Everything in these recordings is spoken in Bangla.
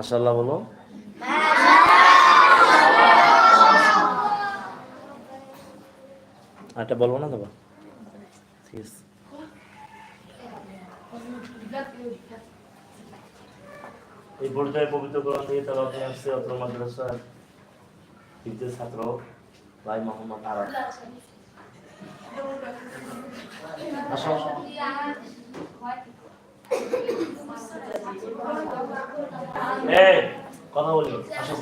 মাশাল্লাহ বলো। আরেকটা বলব না দেবা ঠিক আছে। এই পর্যায়ে পবিত্র কোরআন থেকে তারা আপনি আসছে অত্র মাদ্রাসার তৃতীয় ছাত্র ভাই মোহাম্মদ আরা আসো। এই, কথা বলি। আসো।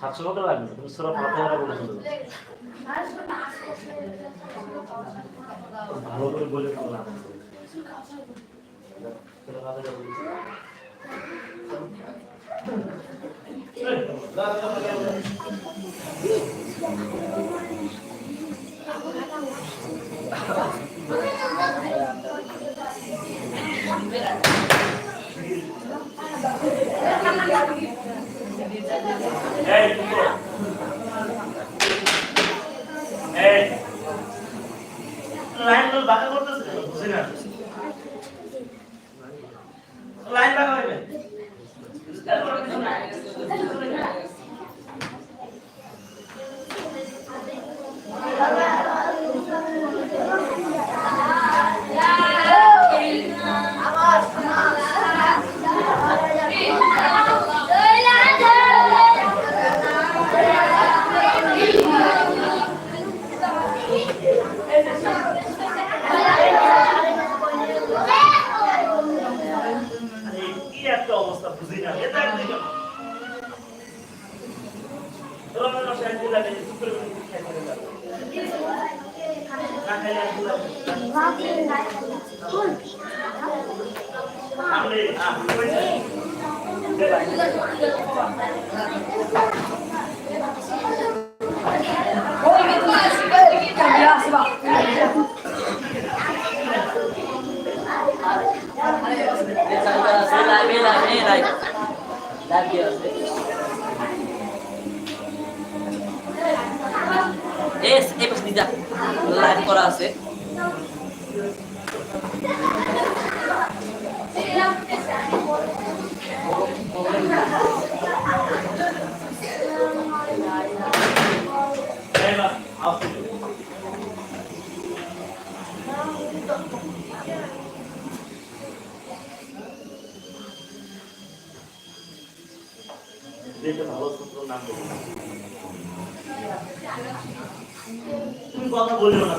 সাতশো টাকা লাগবে, তুমি সুরা ফাতেহাটা বলে ভালো করে বলে সুরা ফাতিহাটা বলে চলে যাও। এই টুকরো। এই লাইন বাঁকা হইবে আরে লাইভ করা আছে এই বা, আও কিছু। ভালো সূত্র নাম কথা বলিও না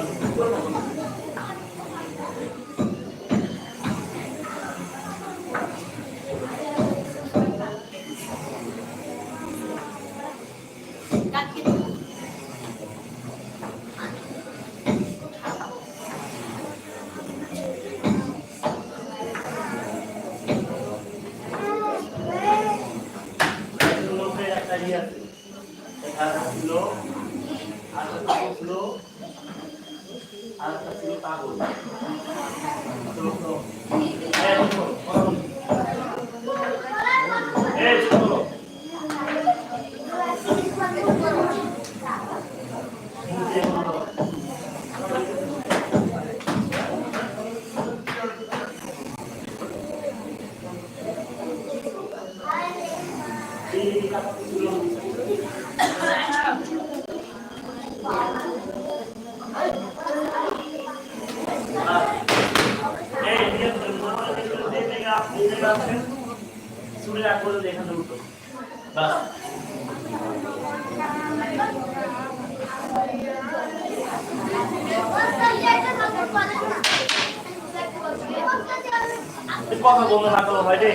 এগুলোর মধ্যে একটা ইয়ে আছে এখানে ছিল আর একটা ছিল আর একটা ছিল কাগজ তো, তো, এই শোনো, কথা বলি। এই শোনো, এই শোনো। এই কাগজগুলো এই যে মোবাইল দেখলে দেখে আপনি দেখে আছেন শুনে রাখব এখানে উঠো বাস এই কথা বলতে না করো ভাই রে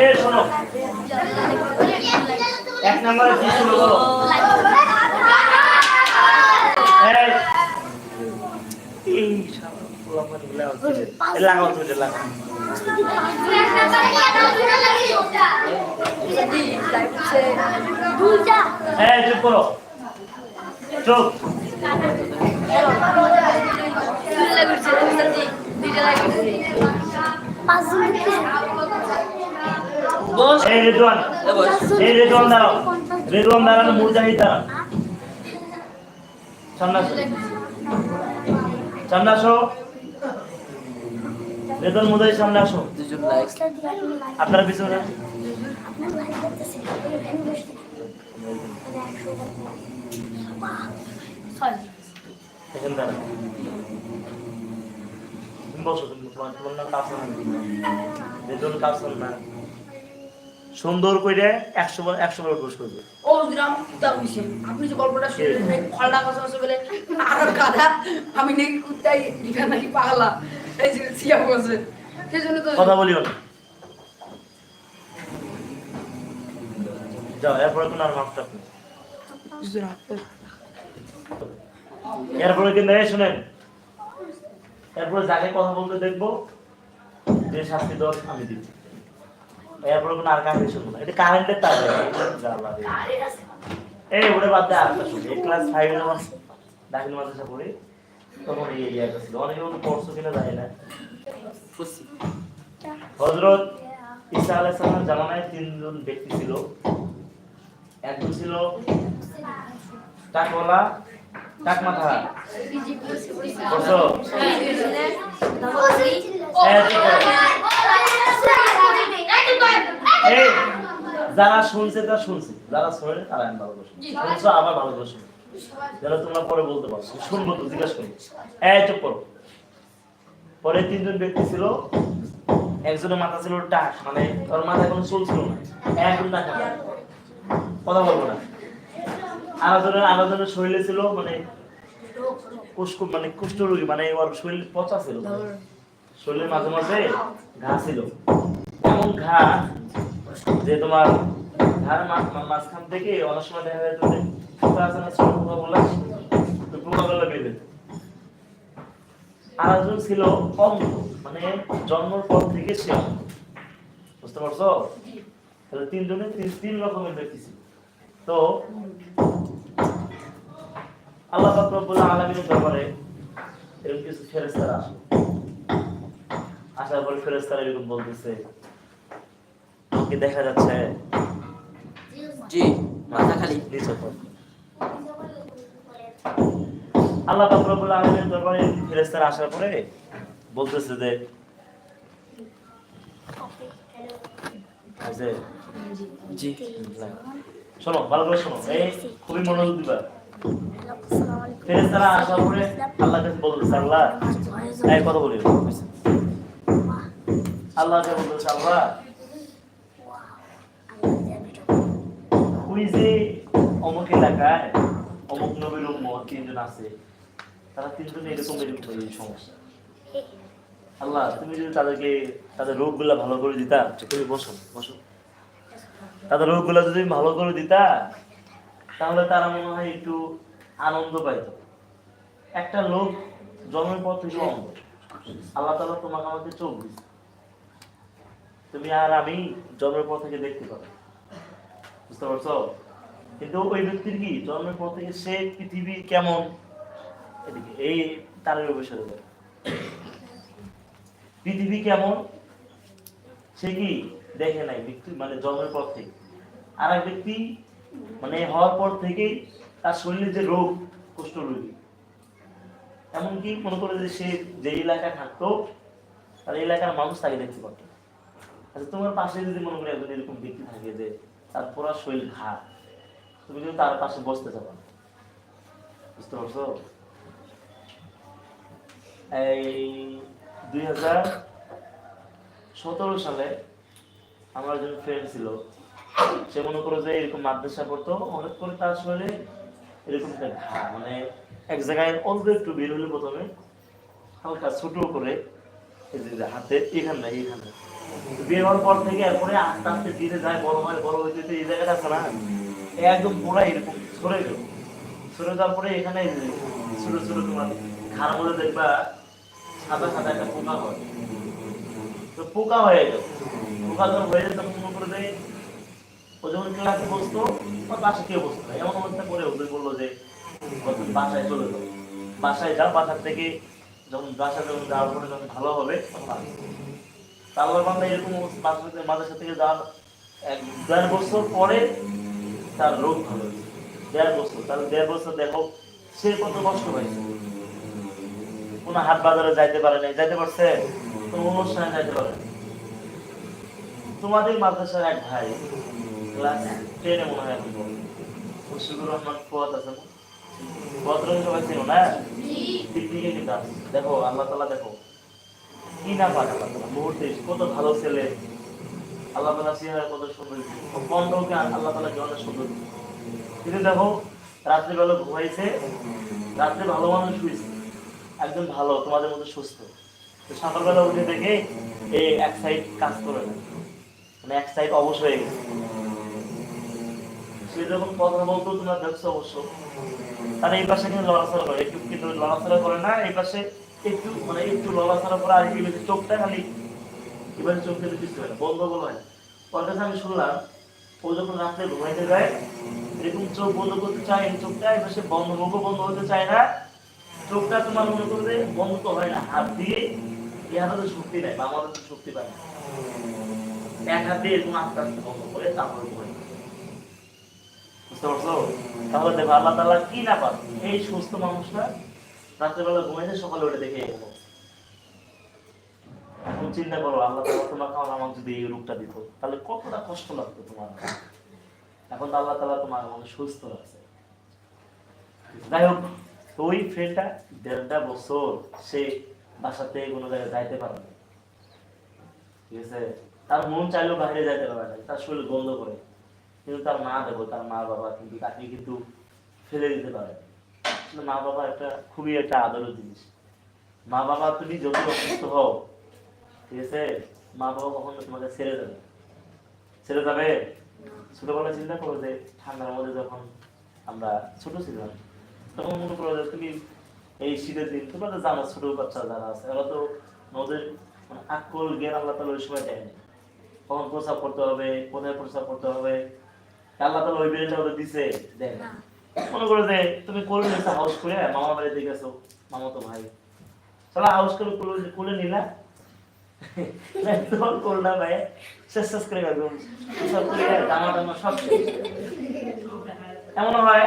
এই শোনো এক নম্বরে কি ছিল বলো এই এই শালা পোলাপানগুলা হচ্ছে। এই লাগাও তুমি এটা লাগাও এই চুপ করো। চুপ। এই রেদওয়ান এই রেদওয়ান দাঁড়াও। রেদওয়ান বেতন মোদাই সামনে আসো। দুজন লাইক আপনারা পিছনে। সুন্দর করে একশো বার একশো বার বস করবে। ও গ্রাম কুত্তা আপনি যে গল্পটা শুনলেন ফলটা কথা বলে আর গাধা আমি নাকি কুত্তাই নাকি পাগলা। কথা বলিও না। যাও, এরপরে কোনো আর মাপটা এরপরে কিন্তু এই শুনেন, এরপরে যাকে কথা বলতে দেখব, যে শাস্তি দর আমি দিব। এরপরে কোনো আর কাহিনী শুনব না। এটা কারেন্টের তার এই, ওটা বাদ দেয় শুনি। ক্লাস ফাইভে যখন দাখিল মাদ্রাসা পড়ি। তখন এই এরিয়াটা ছিল অনেকে পড়ছো কিনা জানি না। হজরত ঈসা আলাইসালামের জামানায় তিনজন ব্যক্তি ছিল। একজন ছিল টাকওয়ালা টাক মাথা যারা শুনছে তারা শুনছে। যারা শোনে তারা আমি ভালো করছি শুনছো আবার ভালো করে যেন তোমরা পরে বলতে শুনব তো, জিজ্ঞাসা করি এই চুপ করো। পরে তিনজন ব্যক্তি ছিল, একজনের মাথা ছিল টাক মানে ওর মাথা কোনো চুল ছিল না। টাক কথা বলব না। শরীরে ছিল মানে মানে মানে ওর শরীর পচা ছিল। শরীরের মাঝে মাঝে ঘা ছিল। এমন ঘা যে তোমার ঘাড় মাঝখান থেকে অনেক সময় দেখা যেত যে পোকা আছে না ছোট পোকা বলে তো পোকাগুলো বেঁধে আর একজন ছিল অন্ধ মানে জন্মের পর থেকে সে বুঝতে পারছ? তাহলে তিনজনে তিন তিন রকমের ব্যক্তি ছিল। তো আল্লাহ রব্বুল আলামিনের দরবারে এরকম কিছু ফেরেশতারা আসে। আসার পরে ফেরেশতারা এরকম বলতেছে কি দেখা যাচ্ছে জি মাথা খালি। নিচে পড়। আল্লাহ আলামিনের দরবারে ফেরেশতারা আসার পরে বলতেছে যে জি শোনো, ভালো করে শোনো, এই খুবই মনোযোগ দিবা। ফেরেশতারা আসার পরে আল্লাহ কাছে আল্লাহ এই কথা বলি। আল্লাহকে বলতেছে আল্লাহ ওই যে অমুক এলাকায় অমুক নবীর উম্মত তিনজন আছে। তারা তিনজন এরকম এরকম এই সমস্যা। আল্লাহ তুমি যদি তাদেরকে তাদের রোগগুলা ভালো করে দিতা আচ্ছা, তুমি বসো বসো। তাদের রোগগুলা যদি ভালো করে দিতা তাহলে তারা মনে হয় একটু আনন্দ পাইত। একটা লোক জন্মের পর থেকে অন্ধ। আল্লাহ তালা তোমাকে আমাকে চোখ দিচ্ছে তুমি আর আমি জন্মের পর থেকে দেখতে পাবো। বুঝতে পারছ? কিন্তু ওই ব্যক্তির কি? জন্মের পর থেকে সে পৃথিবী কেমন? এদিকে, এই তারের। পৃথিবী কেমন? সে কি দেখে নাই মানে জন্মের পর থেকে। আর এক ব্যক্তি মানে হওয়ার পর থেকেই তার শরীরে যে রোগ এমনকি মনে করে যে সে যে এলাকায় থাকতো, তার এলাকার মানুষ তাকে দেখতে পারতো। আচ্ছা তোমার পাশে যদি মনে করে একজন এরকম ব্যক্তি থাকে যে তার পুরা শরীর ঘা, তুমি কিন্তু তার পাশে বসতে না। বুঝতে পারছ? এই দুই হাজার সতেরো সালে আমার একজন ফ্রেন্ড ছিল। সে মনে করো যে এরকম মাদ্রাসা পড়তো, হঠাৎ করে তার শরীরে এরকম একটা ঘা মানে এক জায়গায় অল্প একটু বের হলে প্রথমে, হালকা ছোট করে হাতে, এখানে এখানে। বের হওয়ার পর থেকে এরপরে আস্তে আস্তে ধীরে যায়, বড় হয়, বড় হইতে হইতে এই জায়গাটা আছে না একদম পুরা এরকম সরে গেল। সরে যাওয়ার পরে এখানে ছোট ছোট তোমার খার মধ্যে দেখবা সাদা সাদা একটা পোকা হয়। তো পোকা হয়ে গেল। পোকা যখন হয়ে যায় তখন মনে করে যে ও যখন ক্লাসে বসতো, বা বাসা কেউ বসতো না। এমন অবস্থা করে ওদের বলল যে বাসায় চলে যাও। বাসায় যাও বাসার থেকে যখন বাসা যখন যাওয়ার পরে যখন ভালো হবে, তখন। তারপর বাংলা এরকম বাসাতে মাদ্রাসা থেকে যাওয়ার এক দেড় বছর পরে তার রোগ ভালো হয়েছে। দেড় বছর। তাহলে দেড় বছর দেখো, সে কত কষ্ট পাইছে। কোনো হাট বাজারে যাইতে পারে নাই। যাইতে পারছে? অনুষ্ঠানে যাইতে পারে তোমাদের মাদ্রাসার এক ভাই ক্লাস টেনে মনে হয় রহমান ফুয়াদ আছে দেখো কি না মুহূর্তে কত ভালো ছেলে। আল্লাহ কত সুন্দর। অনেক সুন্দর। কিন্তু দেখো, রাত্রিবেলা ঘুমাইছে, রাত্রে ভালো মানুষ শুয়েছে একদম ভালো, তোমাদের মধ্যে সুস্থ। তো সকালবেলা উঠে দেখে এই এক সাইড কাজ করে না। মানে এক সাইড অবশ হয়ে গেছে। সে যখন কথা বলতো, তোমরা দেখছ অবশ্য। তার এই পাশে কিন্তু লড়াচড়া করে, একটু কিন্তু লড়াচড়া করে না, এই পাশে একটু মানে একটু লড়াচড়া করে আর কি বেশি। চোখটা খালি এবারে চোখ কিছু হয় না বন্ধ বলো হয় ওর আমি শুনলাম, ও যখন রাত্রে ঘুমাইতে যায়, এরকম চোখ বন্ধ করতে চায়, এই চোখটা এবার সে বন্ধ, মুখও বন্ধ হতে চায় না চোখটা তোমার মনে করবে বন্ধ তো হয় না হাত দিয়ে তো শক্তি নেই বা আমাদের তো শক্তি পায় এক হাত দিয়ে এরকম আস্তে আস্তে বন্ধ করে তারপরে ঘুমাই বুঝতে পারছ? তাহলে দেখো আল্লাহ কি না এই সুস্থ মানুষটা রাত্রেবেলা ঘুমাইছে সকালে উঠে দেখে এখন চিন্তা করো আল্লাহ তাআলা তোমার কারণ আমাকে যদি এই রূপটা দিত তাহলে কতটা কষ্ট লাগতো তোমার? এখন আল্লাহ তাআলা তোমার আমাকে সুস্থ রাখছে। যাই হোক ওই ফ্রেন্ডটা দেড়টা বছর সে বাসাতে কোনো জায়গায় যাইতে পারে না। ঠিক আছে? তার মন চাইলেও বাইরে যাইতে পারে না। তার শরীর গন্ধ করে। কিন্তু তার মা দেবো তার মা বাবা কিন্তু তাকে কিন্তু ফেলে দিতে পারে মা বাবা একটা খুবই একটা আদরের জিনিস। মা বাবা তুমি যত অসুস্থ হও, ঠিক আছে? মা বাবা কখনো তোমাকে ছেড়ে যাবে ছেড়ে যাবে? ছোটবেলায় চিন্তা করো যে ঠান্ডার মধ্যে যখন আমরা ছোট ছিলাম তখন মনে করো যে তুমি এই শীতের দিন তো জানো ছোট বাচ্চা যারা আছে ওরা তো মানে আকল জ্ঞান আল্লাহ তালা ওই সময় দেয়নি কখন করতে হবে, কোথায় করতে হবে, আল্লাহ তালা ওই ওদের দিছে, দেয় না। মনে করো যে তুমি কোলে নিয়েছো হাউস করে মামা গেছো মামা তো ভাই। চলো হাউস করে কোলে নিলা? কোলটা ভাই, শেষ শেষ করে গেল। করে সব এমন হয়?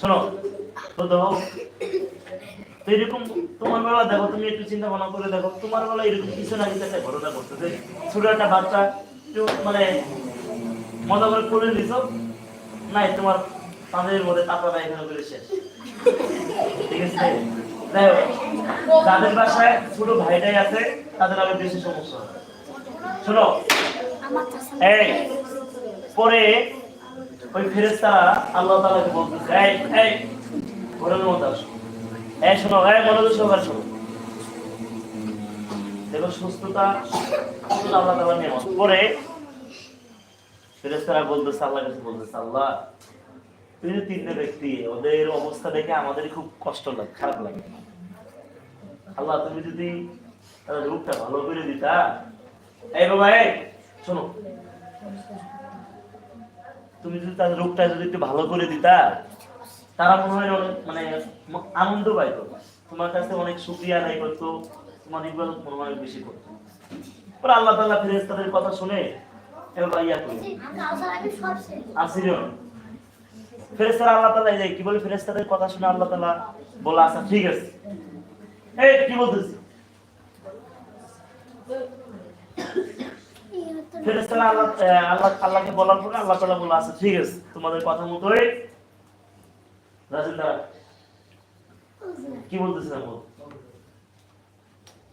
শোনো, তো এরকম তোমার বেলা দেখো তুমি একটু চিন্তা ভাবনা করে দেখো তোমার বেলা এরকম কিছু না কিছু একটা ঘটনা ঘটতেছে ছোট একটা বাচ্চা মানে মজা করে করে দিছ নাই তোমার তাদের মধ্যে টাকা পায়খানা করে শেষ ঠিক আছে যাদের বাসায় ছোট ভাইটাই আছে তাদের আরও বেশি সমস্যা শোনো এই পরে ওই ফেরেস্তারা আল্লাহ তাআলাকে বলতেছে, এই এই, ঘরের মধ্যে আসো। এই শোনো, এই মনোযোগ সহকারে শোনো। দেখো, সুস্থতা আল্লাহ তাআলা নিয়ামত। পরে ফেরেস্তারা বলতেছে, আল্লাহর কাছে বলতেছে, আল্লাহ তুই যে তিনটে ব্যক্তি, ওদের অবস্থা দেখে আমাদের খুব কষ্ট লাগে, খারাপ লাগে। আল্লাহ, তুমি যদি তাদের রূপটা ভালো করে দিতা, এই বাবা, এই, শোনো। তুমি যদি তাদের রোগটা যদি একটু ভালো করে দিতা, তারা মনে হয় অনেক মানে আনন্দ পাইতো। তোমার কাছে অনেক সুক্রিয়া আদায় করতো, তোমার ইবাদত মনে হয় বেশি করতো। পরে আল্লাহ তাআলা ফেরেস তাদের কথা শুনে আল্লাহ কথা শুনে আল্লাহ বলে আচ্ছা ঠিক আছে। কি বলতেছি? ফেরেস্তারা আল্লাহ আল্লাহ, আল্লাহকে বলার পরে আল্লাহ তাআলা বলে ঠিক আছে, তোমাদের কথা মতোই। কি বলতেছিলাম বল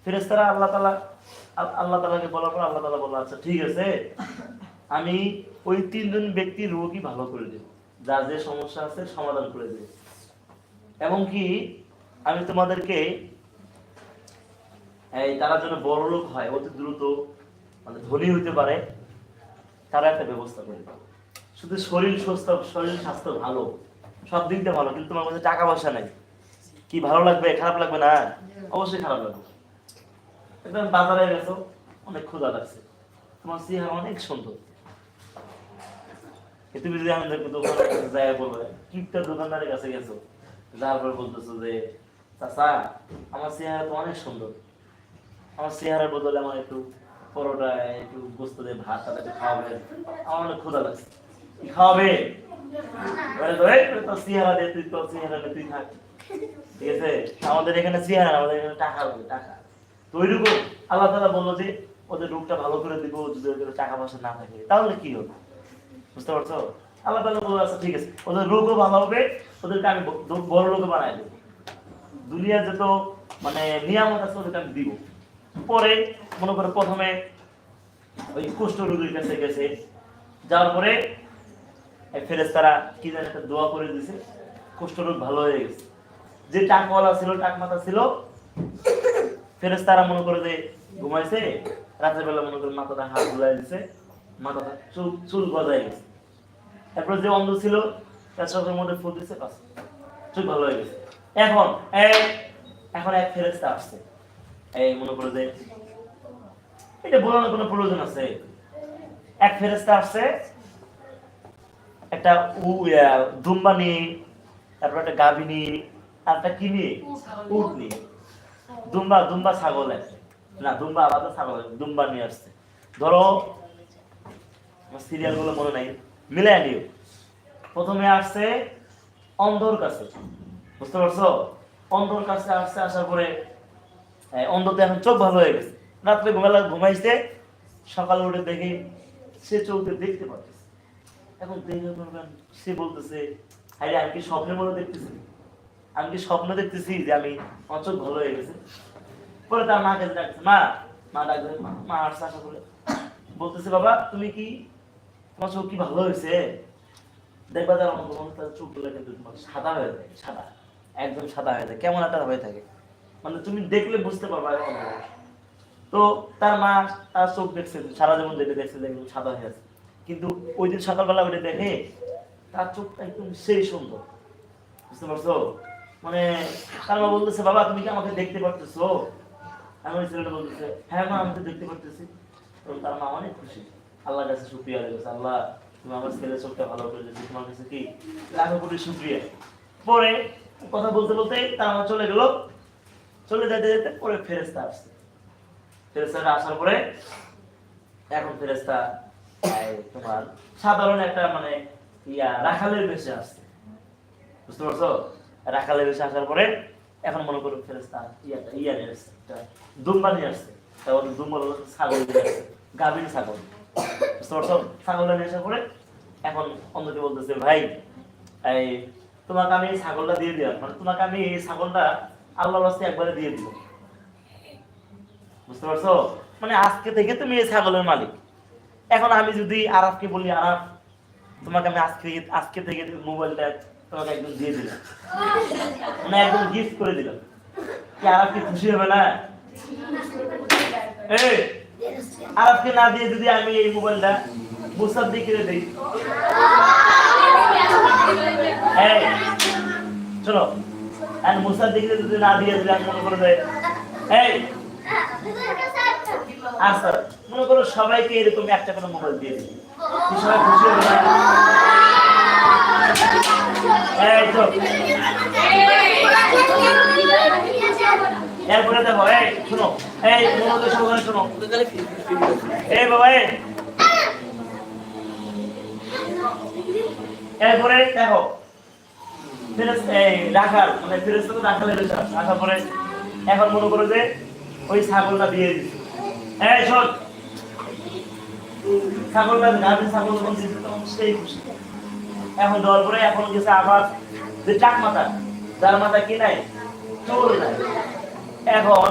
ফেরেস্তারা আল্লাহ আল- আল্লাহ তাআলাকে বলার পর আল্লাহ বলল আচ্ছা ঠিক আছে, আমি ওই তিনজন ব্যক্তির রোগী ভালো করে দেব। যার যে সমস্যা আছে সমাধান করে দেব। এবং কি, আমি তোমাদেরকে, এই তারা যেন বড় লোক হয়, অতি দ্রুত মানে ধনী হইতে পারে, তারা একটা ব্যবস্থা করে শুধু শরীর সুস্থ শরীর স্বাস্থ্য ভালো, সব দিক দিয়ে ভালো, কিন্তু তোমার কাছে টাকা পয়সা নাই। কি ভালো লাগবে, খারাপ লাগবে না? অবশ্যই খারাপ লাগবে। একদম বাজারে গেছো, অনেক ক্ষুধা লাগছে। তোমার চেহারা অনেক সুন্দর। তুমি যদি আমাদের দোকানের কাছে বলবে কিপটা দোকানদারের কাছে গেছো যাওয়ার পর বলতেছো যে, চাচা, আমার চেহারা তো অনেক সুন্দর। আমার চেহারার বদলে আমার একটু পরোটা একটু গোস্ত দিয়ে ভাত একটু খাওয়াবে আমার ক্ষুধা লাগছে। কি খাওয়াবে? তো, তুই থাক। ঠিক আছে? আমাদের এখানে টাকা হবে টাকা। বলল যে ওদের রোগটা ভালো করে টাকা পয়সা না থাকে তাহলে কি হবে? বুঝতে পারছ? আচ্ছা ঠিক আছে। ওদের রোগও ভালো হবে ওদেরকে আমি বড় লোকে বানাই দেবো। দুনিয়ার যত মানে নিয়ামত আছে ওদেরকে আমি দিব। পরে, মনে করো প্রথমে ওই কুষ্ঠ রোগীর কাছে গেছে। যাওয়ার পরে ফেরেস্তারা কি জানি একটা দোয়া করে দিছে কুষ্ঠরোগ ভালো হয়ে গেছে। যে টাকওয়ালা ছিল টাক মাথা ছিল ফেরেস্তারা মনে করে যে ঘুমাইছে, রাতের বেলা মনে করে মাথাটা হাত ধুলাই দিছে, মাথাটা চুল চুল গজায় গেছে। তারপর যে অন্ধ ছিল, তার চোখের মধ্যে ফুল দিছে, বাস চুল ভালো হয়ে গেছে। এখন এক এখন এক ফেরেস্তা আসছে। এই মনে করে যে, এটা বলানোর কোনো প্রয়োজন আছে? এক ফেরেস্তা আসছে, একটা দুম্বা নিয়ে, তারপর একটা গাভী নিয়ে, আর একটা কি নিয়ে? উট নিয়ে। দুম্বা দুম্বা ছাগল না, দুম্বা আলাদা ছাগল দুম্বা নিয়ে আসছে। ধরো সিরিয়ালগুলো মনে নাই মিলাই নিও। প্রথমে আসছে অন্ধর কাছে। বুঝতে পারছ? অন্ধর কাছে আসছে, আসার পরে অন্ধতে এখন চোখ ভালো হয়ে গেছে। রাত্রে ঘুমালা ঘুমাইছে, সকালে উঠে দেখে সে চোখে দেখতে পাচ্ছে এখন দেখে বলবেন, সে বলতেছে, আরে, আমি কি স্বপ্নের মধ্যে দেখতেছি? আমি কি স্বপ্ন দেখতেছি যে আমি আমার চোখ ভালো হয়ে গেছে? পরে তার মাকে ডাকছে মা মা ডাকবে, মা আসছে আশা করে। বলতেছে, বাবা, তুমি কি তোমার চোখ কি ভালো হয়েছে? দেখবা তার কোনো তার চোখগুলো কিন্তু সাদা হয়ে যায়, সাদা। একদম সাদা হয়ে যায়, কেমন একটা হয়ে থাকে? মানে তুমি দেখলে বুঝতে পারবা তো তার মা তার চোখ দেখছে, সারা জীবন দেখে দেখছে যে সাদা হয়ে আছে। কিন্তু ওই দিন সকালবেলা ওটা দেখে তার চোখটা একদম সেই সুন্দর। বুঝতে পারছ? মানে তার মা বলতেছে, বাবা, তুমি কি আমাকে দেখতে পারতেছো? আমি ওই ছেলেটা বলতেছে হ্যাঁ মা, আমি তো দেখতে পারতেছি। তো তার মা অনেক খুশি। আল্লাহর কাছে শুক্রিয়া লেগেছে আল্লাহ, তুমি আমার ছেলের চোখটা ভালো করে দিয়েছ তোমার কাছে কি লাখো কোটি শুক্রিয়া? পরে কথা বলতে বলতে তার মা চলে গেল। চলে যেতে যেতে পরে ফেরেস্তা আসছে। ফেরেস্তাটা আসার পরে এখন ফেরেস্তা তোমার সাধারণ একটা মানে ইয়া রাখালের বেশে আসছে। বুঝতে পারছ? রাখালের বেশে আসার পরে এখন মনে করো ফেরেস্তা ইয়াটা ইয়া নিয়ে আসছে দুম্বা নিয়ে আসছে। দুম্বা ছাগল নিয়ে আসছে, গাভীর ছাগল। বুঝতে পারছ? ছাগলটা নিয়ে আসার পরে এখন অন্যকে বলতেছে, ভাই, এই তোমাকে আমি ছাগলটা দিয়ে দিলাম। মানে তোমাকে আমি এই ছাগলটা আল্লাহর রাস্তায় একবারে দিয়ে দিব বুঝতে পারছ? মানে আজকে থেকে তুমি এই ছাগলের মালিক। এখন আমি যদি আরাফকে বলি, আরাফ, তোমাকে আমি আজকে আজকে থেকে মোবাইলটা তোমাকে একদম দিয়ে দিলাম। মানে একদম গিফট করে দিলাম। কি আরাফ খুশি হবে না? এই, আরাফকে না দিয়ে যদি আমি এই মোবাইলটা মুসাদ দিয়ে কিনে দিই? এই শোনো আর মুসাদ দিকে যদি না দিয়ে আমি মনে করে দেয় এই আচ্ছা মনে করো সবাইকে এরকম একটা করে মোবাইল দিয়ে কি সবাই খুশি হবে না? এরপরে দেখো, এই শোনো, এই মনোযোগ সহকারে শোনো। এই বাবা, এই। এরপরে দেখো মানে এখন মনে করো যে ওই ছাগলটা দিয়ে দিচ্ছে এই, শোন। ছাগলটা গাভী ছাগল যখন দিচ্ছে তখন সেই খুশি। এখন দেওয়ার পরে এখন গেছে আবার যে চাক মাথা। যার মাথা কি নাই? চোর নাই। এখন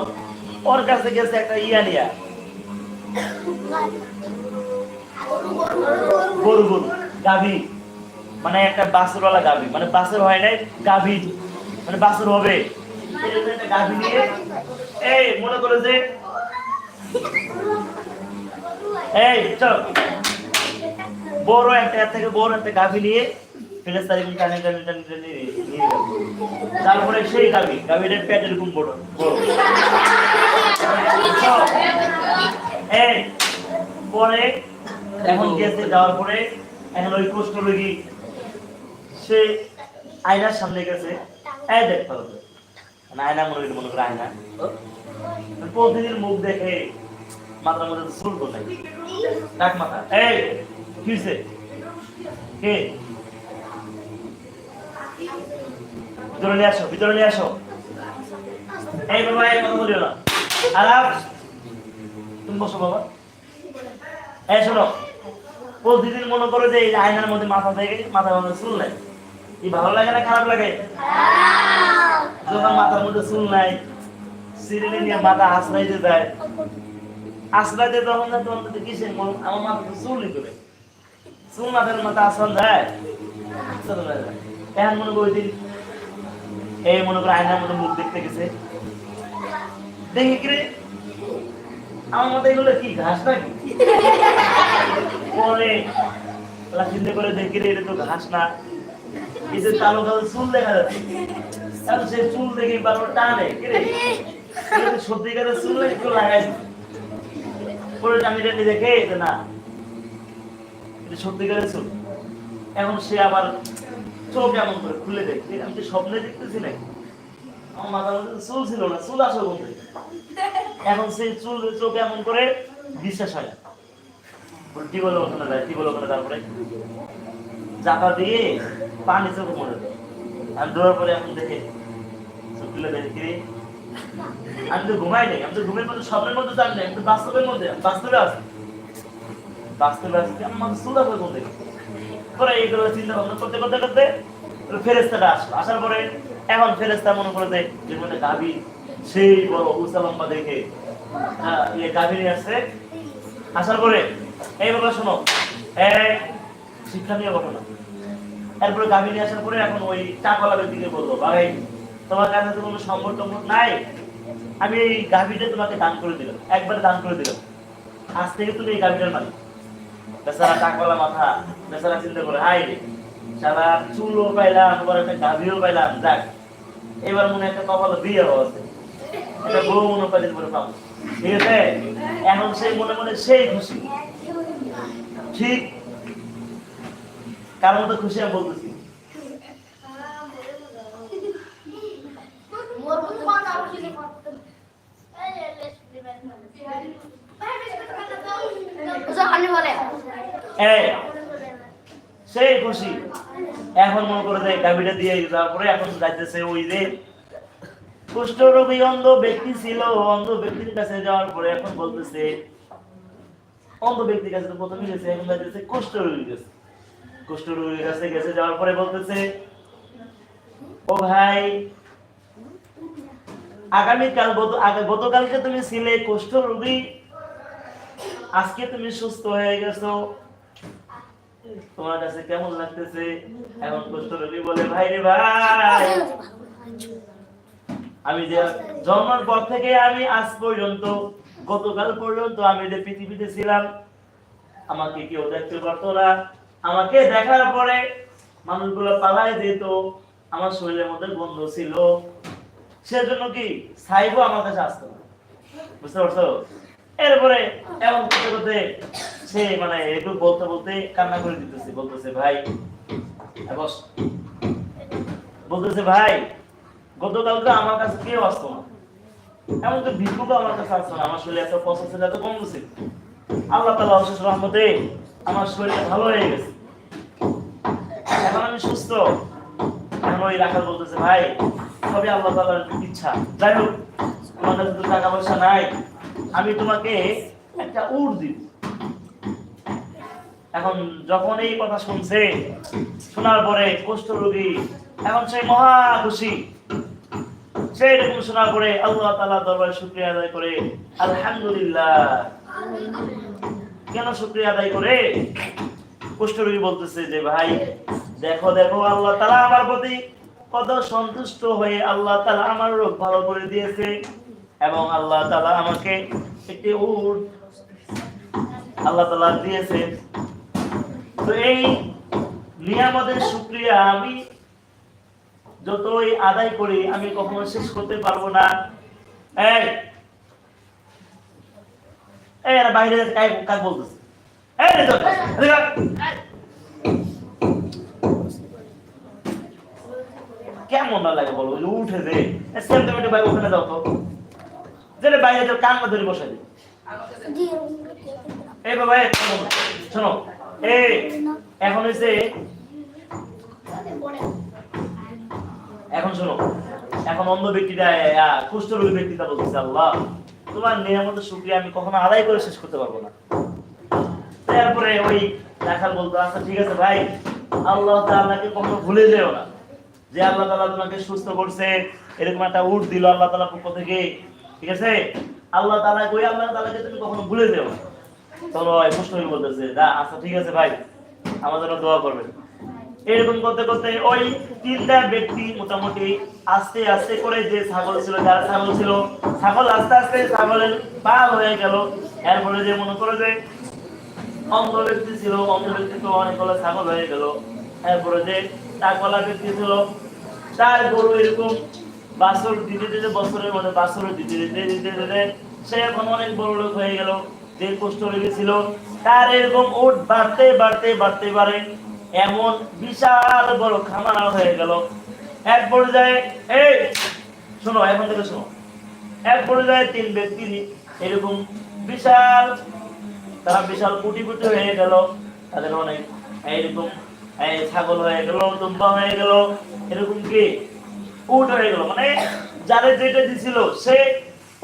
ওর কাছে গেছে একটা ইয়া নিয়া। গরু গরু। গাভী। মানে একটা বাসুরওয়ালা গাভী। মানে বাসুর হয় নাই, গাভী। মানে বাসুর হবে। গাভী গাভী তারপরে সেই গাবি গাবিটার পেট এরকম বড় পরে এখন গেছে, যাওয়ার পরে এখন ওই কুষ্ঠ রোগী সে আয়নার সামনে গেছে। এই দেখতে হবে মানে আয়না মনে করি মনে করে আয়না। প্রতিদিন মুখ দেখে মাথার মধ্যে চুল কোথায় ডাক মাথা। এই, কি হয়েছে কে? ভিতরে নিয়ে আসো, ভিতরে নিয়ে আসো। এই বাবা, এই কথা বলিও না। আলাপ। তুমি বসো বাবা। এই শোনো, প্রতিদিন মনে করো যে এই আয়নার মধ্যে মাথা থেকে মাথার মধ্যে চুল নাই। কি ভালো লাগে না, খারাপ লাগে? যখন মাথার মধ্যে চুল নাই সিরিলে নিয়ে মাথা আশ্রাইতে দেয় আশ্রাইতে তখন না তখন তো কিসে আমার মাথা তো চুলই করে চুল মাথার মাথা আশ্রম যায়। এখন মনে করি দিন এই মনে করে আয়নার মধ্যে মুখ দেখতে গেছে। দেখি কি আমার মতো এগুলো কি, ঘাস নাকি? পরে চিন্তা করে দেখি রে, এটা তো ঘাস না। এই যে কালো চুল দেখা যাচ্ছে। এখন সেই চুল দেখে বারবার টানে। কি রে? এটা চুল একটু লাগাই পরে টানি দেখে যে না এটা সত্যিকারের চুল। এখন সে আবার চোখ এমন করে খুলে দেখছে। আমি তো স্বপ্নে দেখতেছি নাকি? আমার মাথার মধ্যে চুল ছিল না চুল আসো থেকে? এখন সেই চুল চোখ এমন করে বিশ্বাস হয় না। বলে, কি ওখানে যায় কি বলো ওখানে তারপরে? চাপা দিয়ে পানি চোখে মরে দেয় আমি পরে দেখে দেখে? আমি তো ঘুমাই নাই আমি তো ঘুমের মধ্যে স্বপ্নের মধ্যে আমি বাস্তবের মধ্যে বাস্তবে আছি। বাস্তবে আছি মাথা চুল আসবে কোন থেকে পরে চিন্তা ভাবনা করতে করতে করতে ফেরেস্তাটা আসলো। আসার পরে এখন ফেরেস্তা মনে করে দেয় যে মধ্যে গাভী সেই বড় দেখে হ্যাঁ, ইয়ে গাভী নিয়ে আসছে। আসার পরে এই ব্যাপারে শোনো এই শিক্ষা নিয়ে ঘটনা। এরপরে গাভী নিয়ে আসার পরে এখন ওই চাকলা ব্যক্তিকে বলল ভাই, তোমার কাছে তো কোনো টম্পদ নাই। আমি এই গাভীটা তোমাকে দান করে দিলাম, একবারে দান করে দিলাম। আজ থেকে তুমি এই গাভীটার মালিক। বেচারা টাকওয়ালা মাথা, বেচারা চিন্তা করে হাই সারা চুলও পাইলাম, আবার একটা গাভীও পাইলাম, যাক। এবার মনে একটা কপাল বিয়ে আছে। একটা বউ মনে পাইলে করে পাবো। ঠিক আছে? এখন সেই মনে মনে সেই খুশি। ঠিক কার মতো খুশি বলতেছি? সেই খুশি। এখন মনে করে যে গাভীটা দিয়ে যাওয়ার পরে এখন যাইতেছে ওই যে কুষ্ঠরোগী অন্ধ ব্যক্তি ছিল, অন্ধ ব্যক্তির কাছে যাওয়ার পরে এখন বলতেছে, অন্ধ ব্যক্তির কাছে তো প্রথমে গেছে, এখন যাইতেছে কুষ্ঠরোগীর কাছে। কুষ্ঠরোগীর কাছে গেছে, যাওয়ার পরে বলতেছে, ও ভাই, আগামীকাল গতকালকে তুমি ছিলে আজকে তুমি সুস্থ হয়ে গেছো। তোমার কাছে কেমন লাগতেছে? এখন বলে, ভাই রে ভাই, আমি যে জন্মের পর থেকে আমি আজ পর্যন্ত, গতকাল পর্যন্ত আমি যে পৃথিবীতে ছিলাম, আমাকে কেউ দেখতে পারতো না। আমাকে দেখার পরে মানুষগুলো পালাই যেত, আমার শরীরের মধ্যে গন্ধ ছিল। সেজন্য কি সাইবো আমার কাছে আসতো বুঝতে পারছ? এরপরে এমন করতে করতে সে মানে একটু বলতে বলতে কান্না করে দিতেছে, বলতেছে, ভাই বলতেছে, ভাই, গতকালকে আমার কাছে কেউ আসতো না। এমন তো ভিক্ষুকও আমার কাছে আসতো না। আমার শরীরে এত কষ্ট ছিল এত কম ছিল আল্লাহ তালা অশেষ রহমতে আমার শরীর ভালো হয়ে গেছে। আমি সুস্থ। এখন ওই রাখাল বলতেছে ভাই সবই আল্লাহ তালার ইচ্ছা। যাই হোক তোমার কাছে তো টাকা পয়সা নাই। আমি তোমাকে একটা উট দিব। এখন যখন এই কথা শুনছে শোনার পরে কুষ্ঠ রোগী এখন সে মহা খুশি। সেই রকম শোনার পরে আল্লাহ তালা দরবারে শুক্রিয়া আদায় করে আলহামদুলিল্লাহ। কেন শুক্রিয়া আদায় করে? কুষ্ঠরোগী বলতেছে যে, ভাই, দেখো দেখো, আল্লাহ তালা আমার প্রতি কত সন্তুষ্ট হয়ে আল্লাহ তালা আমার রোগ ভালো করে দিয়েছে এবং আল্লাহ তালা আমাকে একটি উট আল্লাহ তালা দিয়েছে। তো এই নিয়ামতের শুক্রিয়া আমি যতই আদায় করি, আমি কখনো শেষ করতে পারব না। এই এরা বাইরে কাক বলতেছে? কেমন লাগে বলো যে উঠে দে সেম ওখানে যাও তো। যেটা বাইরে যাও কান ধরে বসে দে। এই বাবা শোনো এই, এখন হইছে এখন শোনো, এখন অন্ধ ব্যক্তিটা কুষ্ঠরোগী ব্যক্তিটা বলতেছে, আল্লাহ। তোমার নিয়ামতের শুক্রিয়া আমি কখনো আদায় করে শেষ করতে পারব না। তারপরে ওই রাখাল বলতো আচ্ছা ঠিক আছে ভাই, আল্লাহ তাআলাকে কখনো ভুলে যেও না। যে আল্লাহ তাআলা তোমাকে সুস্থ করছে, এরকম একটা উট দিল আল্লাহ তাআলার পক্ষ থেকে, ঠিক আছে? আল্লাহ তাআলা ওই আল্লাহ তাআলাকে তুমি কখনো ভুলে যেও না। চলো কুষ্ঠরোগী বলতেছে না আচ্ছা ঠিক আছে ভাই, আমার জন্য দোয়া করবেন। এরকম করতে করতে ওই তিনটা ব্যক্তি মোটামুটি আস্তে আস্তে করে যে ছাগল ছিল, যারা ছাগল ছিল, ছাগল আস্তে আস্তে ছাগলের পাল হয়ে গেল। এরপরে যে মনে করে যে অন্ধ ব্যক্তি ছিল অন্ধ ব্যক্তি তো অনেকগুলো ছাগল হয়ে গেল। যে ব্যক্তি ছিল, তার গরু এরকম বাছর দিতে দিতে বছরের মধ্যে বাছর দিতে দিতে দিতে দিতে সে এখন অনেক বড় লোক হয়ে গেল, যে কষ্ট লেগেছিল। তার এরকম বাড়তে বাড়তে বাড়তে পারে এমন বিশাল বড় খামারা হয়ে গেল। এক পর্যায়ে এই শোনো, এখন থেকে শোনো। এক পর্যায়ে তিন ব্যক্তি এরকম বিশাল তারা বিশাল কোটি কোটি হয়ে গেল। তাদের অনেক এইরকম, এই ছাগল হয়ে গেল দুম্বা হয়ে গেল। এরকম কি? উট হয়ে গেল। মানে যাদের যেটা দিছিল, সে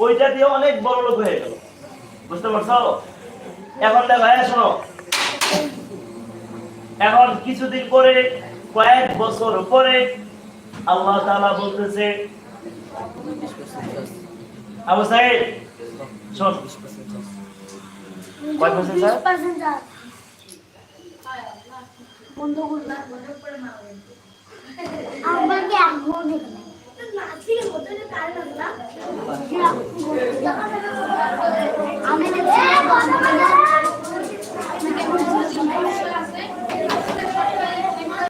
ওইটা দিয়ে অনেক বড় লোক হয়ে গেল। বুঝতে পারছ? এখন দেখো হ্যাঁ শোনো। এখন কিছুদিন পরে, কয়েক বছর পরে আল্লাহ তাআলা বলতেছে, আবু সাইদ, শোন। কয় পার্সেন্ট স্যার আমি